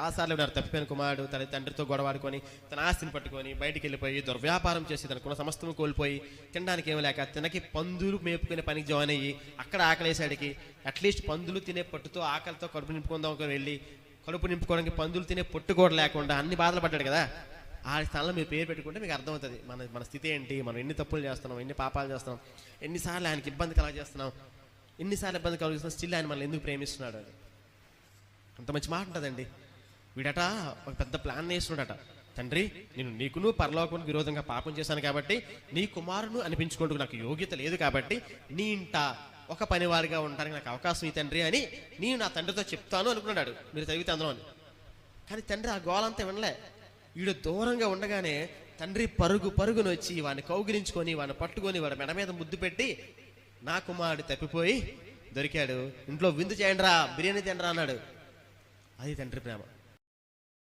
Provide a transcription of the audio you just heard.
చాలాసార్లు ఉన్నారు తప్పిపోయిన కుమారుడు తన తండ్రితో గొడవాడుకొని తన ఆస్తిని పట్టుకొని బయటికి వెళ్ళిపోయి దుర్వ్యాపారం చేసి తనకున్న సమస్తం కోల్పోయి తినడానికి ఏమి లేక తినకి పందులు మేపుకునే పనికి జాయిన్ అయ్యి అక్కడ ఆకలేసాడికి అట్లీస్ట్ పందులు తినే పట్టుతో ఆకలితో కడుపు నింపుకుందాం వెళ్ళి కడుపు నింపుకోవడానికి పందులు తినే పొట్టు కూడా లేకుండా అన్ని బాధలు పడ్డాడు కదా. ఆ స్థానంలో మీరు పేరు పెట్టుకుంటే మీకు అర్థమవుతుంది. మన మన స్థితి ఏంటి? మనం ఎన్ని తప్పులు చేస్తున్నాం? ఎన్ని పాపాలు చేస్తున్నాం? ఎన్నిసార్లు ఆయనకి ఇబ్బంది కలగజేస్తున్నాం? ఎన్నిసార్లు ఇబ్బంది కలుగుతున్నాం స్టిల్ ఆయన మనల్ని ఎందుకు ప్రేమిస్తున్నాడు అని? అంత మంచి మాట ఉంటుందండి. వీడట ఒక పెద్ద ప్లాన్ వేస్తున్నాడట. తండ్రి నేను నీకును పరలోకానికి విరోధంగా పాపం చేశాను కాబట్టి నీ కుమారును అనిపించుకుంటూ నాకు యోగ్యత లేదు కాబట్టి నీ ఇంట ఒక పనివారిగా ఉండడానికి నాకు అవకాశం ఈ తండ్రి అని నేను నా తండ్రితో చెప్తాను అనుకున్నాడు. మీరు చదివితే అందరం అని. కానీ తండ్రి ఆ గోలంతా వినలే. వీడు దూరంగా ఉండగానే తండ్రి పరుగు పరుగును వచ్చి వాడిని కౌగిలించుకొని వాడిని పట్టుకొని వాడి మెడ మీద ముద్దు పెట్టి నా కుమారుడు తప్పిపోయి దొరికాడు. ఇంట్లో విందు చేయండి రా బిర్యానీ తినరా అన్నాడు. అది తండ్రి ప్రేమ.